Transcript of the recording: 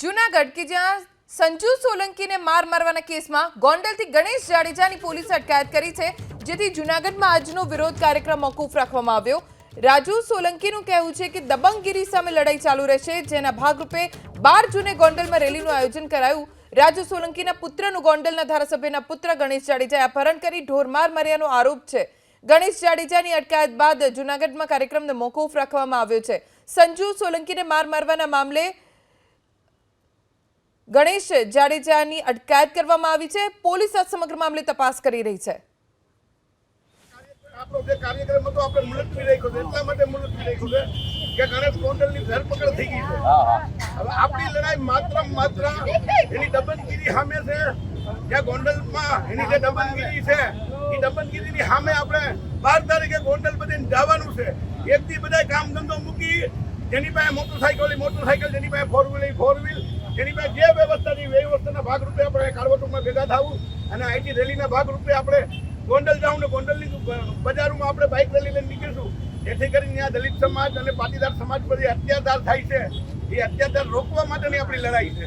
જુનાગઢ કે જ્યાં સંજુ સોલંકીને માર મારવાના કેસમાં ગોંડલથી ગણેશ જાડેજાની પોલીસે અટકાયત કરી છે, જેથી જુનાગઢમાં આજનો વિરોધ કાર્યક્રમ મોકૂફ રાખવામાં આવ્યો. રાજુ સોલંકીનું કહેવું છે કે દબંગગીરી સામે લડાઈ ચાલુ રહેશે, જેના ભાગરૂપે બાર જૂને ગોંડલમાં રેલીનું આયોજન કરાયું. રાજુ સોલંકીના પુત્રનું ગોંડલના ધારાસભ્યના પુત્ર ગણેશ જાડેજાએ અપહરણ કરી ઢોરમાર માર્યાનો આરોપ છે. ગણેશ જાડેજાની અટકાયત બાદ જુનાગઢમાં કાર્યક્રમને મોકૂફ રાખવામાં આવ્યો છે. સંજુ સોલંકીને માર મારવાના મામલે ગણેશ જાડેજાની અટકાયત કરવામાં આવી છે. પોલીસ આ સમગ્ર મામલે તપાસ કરી રહી છે. આપણો જે કાર્યક્રમ હતો આપણે મુલતવી રાખ્યો છે. એટલા માટે મુલતવી રાખ્યો છે કે ગણેશ ગોંડલની ધરપકડ થઈ ગઈ છે. હવે આપણી લડાઈ માત્ર માત્ર એની દબનગીરી સામે છે. જે ગોંડલમાં એની જે દબનગીરી છે એ દબનગીરીની સામે આપણે બાર તારીખે ગોંડલ બધાને જવાનું છે. એકથી બધા કામ ધંધો મૂકી જેની પાસે મોટરસાઇકલ હોય મોટરસાઇકલ જેની પાસે ફોર વ્હીલ ફોર વ્હીલ જેની પાસે જે વ્યવસ્થાની વ્યવસ્થાના ભાગરૂપે આપણે કારવટોમાં ભેગા થવું અને આઈટી રેલીના ભાગરૂપે આપણે ગોંડલ જાઉં ને ગોંડલની બજારોમાં આપણે બાઇક રેલી લઈને નીકળીશું. જેથી કરીને ત્યાં દલિત સમાજ અને પાટીદાર સમાજ પર અત્યાચાર થાય છે. એ અત્યાચાર રોકવા માટેની આપણી લડાઈ છે.